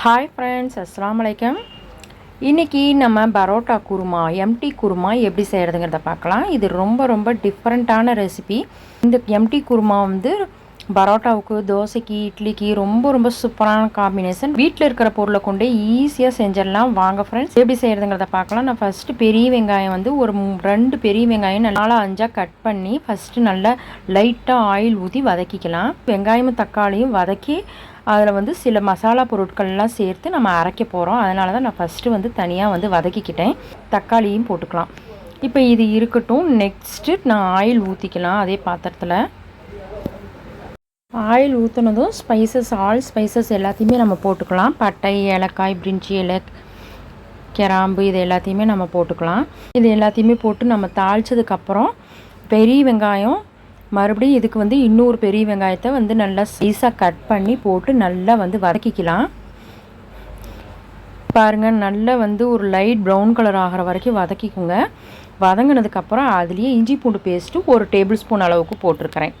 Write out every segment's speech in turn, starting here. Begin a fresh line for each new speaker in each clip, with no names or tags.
Hi friends அஸ்லாம் வலைக்கம் இன்றைக்கி நம்ம பரோட்டா குருமா எம்டி குருமா எப்படி செய்கிறதுங்கிறத பார்க்கலாம். இது ரொம்ப ரொம்ப டிஃப்ரெண்ட்டான ரெசிபி இந்த எம்டி குருமா வந்து பரோட்டாவுக்கு தோசைக்கு இட்லிக்கு ரொம்ப ரொம்ப சூப்பரான காம்பினேஷன் வீட்டில் இருக்கிற பொருளை கொண்டு ஈஸியாக செஞ்சிடலாம். வாங்க ஃப்ரெண்ட்ஸ் எப்படி செய்கிறதுங்கிறத பார்க்கலாம். நான் ஃபஸ்ட்டு பெரிய வெங்காயம் வந்து ஒரு ரெண்டு பெரிய வெங்காயம் நல்லா அஞ்சாக கட் பண்ணி ஃபஸ்ட்டு நல்லா லைட்டாக ஆயில் ஊற்றி வதக்கிக்கலாம். வெங்காயமும் தக்காளியும் வதக்கி அதில் வந்து சில மசாலா பொருட்கள்லாம் சேர்த்து நம்ம அரைக்க போகிறோம் அதனால தான் நான் ஃபஸ்ட்டு வந்து தனியாக வந்து வதக்கிக்கிட்டேன். தக்காளியும் போட்டுக்கலாம். இப்போ இது இருக்கட்டும். நெக்ஸ்ட்டு நான் ஆயில் ஊற்றிக்கலாம் அதே பாத்திரத்தில். ஆயில் ஊற்றினதும் ஸ்பைசஸ் ஆல் ஸ்பைசஸ் எல்லாத்தையுமே நம்ம போட்டுக்கலாம். பட்டை ஏலக்காய் பிரிஞ்சி இலை கிராம்பு இது எல்லாத்தையுமே நம்ம போட்டுக்கலாம். இது எல்லாத்தையுமே போட்டு நம்ம தாளித்ததுக்கப்புறம் பெரிய வெங்காயம் மறுபடியும் இதுக்கு வந்து இன்னொரு பெரிய வெங்காயத்தை வந்து நல்லா சைஸாக கட் பண்ணி போட்டு நல்லா வந்து வதக்கிக்கலாம். பாருங்கள் நல்லா வந்து ஒரு லைட் ப்ரௌன் கலர் ஆகிற வரைக்கும் வதக்கிக்கோங்க. வதங்கினதுக்கப்புறம் அதுலேயே இஞ்சி பூண்டு பேஸ்ட்டு ஒரு டேபிள் ஸ்பூன் அளவுக்கு போட்டிருக்கிறேன்.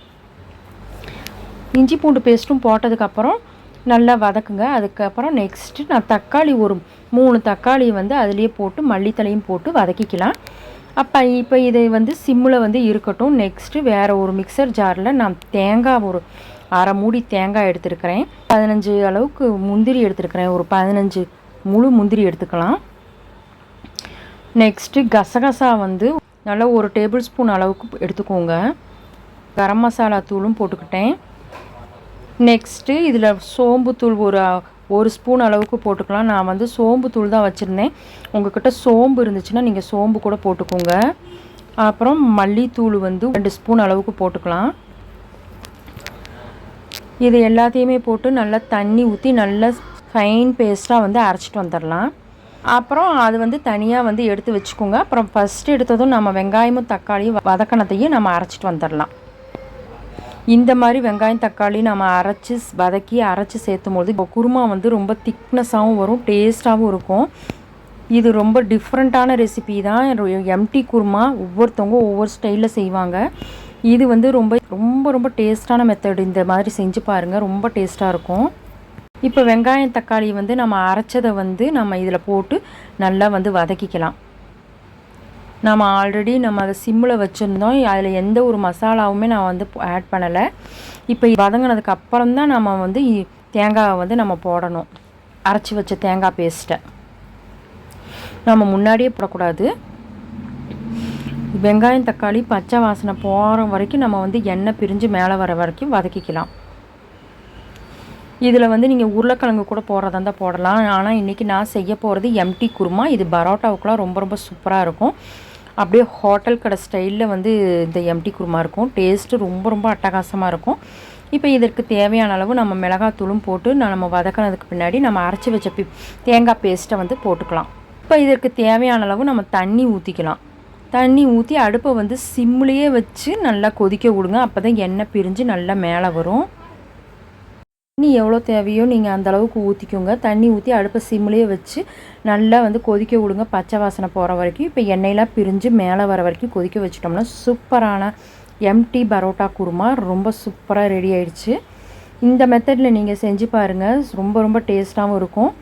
இஞ்சி பூண்டு பேஸ்ட்டும் போட்டதுக்கப்புறம் நல்லா வதக்குங்க. அதுக்கப்புறம் நெக்ஸ்ட்டு நான் தக்காளி ஒரு மூணு தக்காளி வந்து அதுலேயே போட்டு மல்லித்தலையும் போட்டு வதக்கிக்கலாம். அப்போ இப்போ இதை வந்து சிம்மில் வந்து இருக்கட்டும். நெக்ஸ்ட்டு வேறு ஒரு மிக்சர் ஜாரில் நான் தேங்காய் ஒரு அரை மூடி தேங்காய் எடுத்துருக்கிறேன். பதினஞ்சு அளவுக்கு முந்திரி எடுத்துருக்கிறேன். ஒரு பதினஞ்சு முழு முந்திரி எடுத்துக்கலாம். நெக்ஸ்ட்டு கசகசா வந்து நல்லா ஒரு டேபிள் ஸ்பூன் அளவுக்கு எடுத்துக்கோங்க. கரம் மசாலா தூளும் போட்டுக்கிட்டேன். நெக்ஸ்ட்டு இதில் சோம்பு தூள் ஒரு ஒரு ஸ்பூன் அளவுக்கு போட்டுக்கலாம். நான் வந்து சோம்பு தூள் தான் வச்சுருந்தேன். உங்கள்கிட்ட சோம்பு இருந்துச்சுன்னா நீங்கள் சோம்பு கூட போட்டுக்கோங்க. அப்புறம் மல்லித்தூள் வந்து ரெண்டு ஸ்பூன் அளவுக்கு போட்டுக்கலாம். இது எல்லாத்தையுமே போட்டு நல்லா தண்ணி ஊற்றி நல்லா ஃபைன் பேஸ்ட்டாக வந்து அரைச்சிட்டு வந்துடலாம். அப்புறம் அது வந்து தனியாக வந்து எடுத்து வச்சுக்கோங்க. அப்புறம் ஃபஸ்ட்டு எடுத்ததும் நம்ம வெங்காயமும் தக்காளியும் வதக்கணத்தையும் நம்ம அரைச்சிட்டு வந்துடலாம். இந்த மாதிரி வெங்காயம் தக்காளி நம்ம அரைச்சி வதக்கி அரைச்சி சேர்த்தும் போது குருமா வந்து ரொம்ப திக்னஸாகவும் வரும் டேஸ்ட்டாகவும் இருக்கும். இது ரொம்ப டிஃப்ரெண்ட்டான ரெசிபி தான். எம்டி குருமா ஒவ்வொருத்தவங்க ஒவ்வொரு ஸ்டைலில் செய்வாங்க. இது வந்து ரொம்ப ரொம்ப ரொம்ப டேஸ்ட்டான மெத்தட் இந்த மாதிரி செஞ்சு பாருங்கள் ரொம்ப டேஸ்ட்டாக இருக்கும். இப்போ வெங்காயம் தக்காளி வந்து நம்ம அரைச்சதை வந்து நம்ம இதில் போட்டு நல்லா வந்து வதக்கிக்கலாம். நம்ம ஆல்ரெடி நம்ம அதை சிம்மில் வச்சுருந்தோம். அதில் எந்த ஒரு மசாலாவுமே நான் வந்து ஆட் பண்ணலை. இப்போ வதங்கினதுக்கு அப்புறம் தான் நம்ம வந்து தேங்காவை வந்து நம்ம போடணும். அரைச்சி வச்ச தேங்காய் பேஸ்ட்டை நம்ம முன்னாடியே போடக்கூடாது. வெங்காயம் தக்காளி பச்சை வாசனை போகிற வரைக்கும் நம்ம வந்து எண்ணெய் பிரிஞ்சு மேலே வர வரைக்கும் வதக்கிக்கலாம். இதில் வந்து நீங்கள் உருளைக்கிழங்கு கூட போடுறதா இருந்தால் போடலாம். ஆனால் இன்றைக்கி நான் செய்ய போகிறது எம்டி குருமா. இது பரோட்டாவுக்குலாம் ரொம்ப ரொம்ப சூப்பராக இருக்கும். அப்படியே ஹோட்டல் கடை ஸ்டைலில் வந்து இந்த எம்டி குருமா இருக்கும். டேஸ்ட்டு ரொம்ப ரொம்ப அட்டகாசமாக இருக்கும். இப்போ இதற்கு தேவையான அளவு நம்ம மிளகாத்தூளும் போட்டு நம்ம வதக்கினதுக்கு பின்னாடி நம்ம அரைச்சி வச்ச பி தேங்காய் பேஸ்ட்டை வந்து போட்டுக்கலாம். இப்போ இதற்கு தேவையான அளவு நம்ம தண்ணி ஊற்றிக்கலாம் தண்ணி ஊற்றி அடுப்பை வந்து சிம்லேயே வச்சு நல்லா கொதிக்க விடுங்க. அப்போ தான் எண்ணெய் பிரிஞ்சு நல்லா மேலே வரும். தண்ணி எவ்வளோ தேவையோ நீங்கள் அந்த அளவுக்கு ஊற்றிக்கோங்க தண்ணி ஊற்றி அடுப்பை சிம்லேயே வச்சு நல்லா வந்து கொதிக்க விடுங்க. பச்சை வாசனை போகிற வரைக்கும். இப்போ எண்ணெயெலாம் பிரிஞ்சு மேலே வர வரைக்கும் கொதிக்க வச்சிட்டோம்னா சூப்பரான எம்டி பரோட்டா குருமா ரொம்ப சூப்பராக ரெடி ஆயிடுச்சு. இந்த மெத்தடில் நீங்கள் செஞ்சு பாருங்கள் ரொம்ப ரொம்ப டேஸ்ட்டாகவும் இருக்கும்.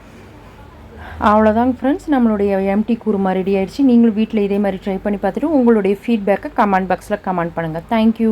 அவ்வளோதாங்க ஃப்ரெண்ட்ஸ் நம்மளுடைய எம்டி குருமா ரெடி ஆயிடுச்சு. நீங்களும் வீட்டில் இதே மாதிரி ட்ரை பண்ணி பார்த்துட்டு உங்களுடைய ஃபீட்பேக்கை கமெண்ட் பாக்ஸில் கமெண்ட் பண்ணுங்கள் தேங்க்யூ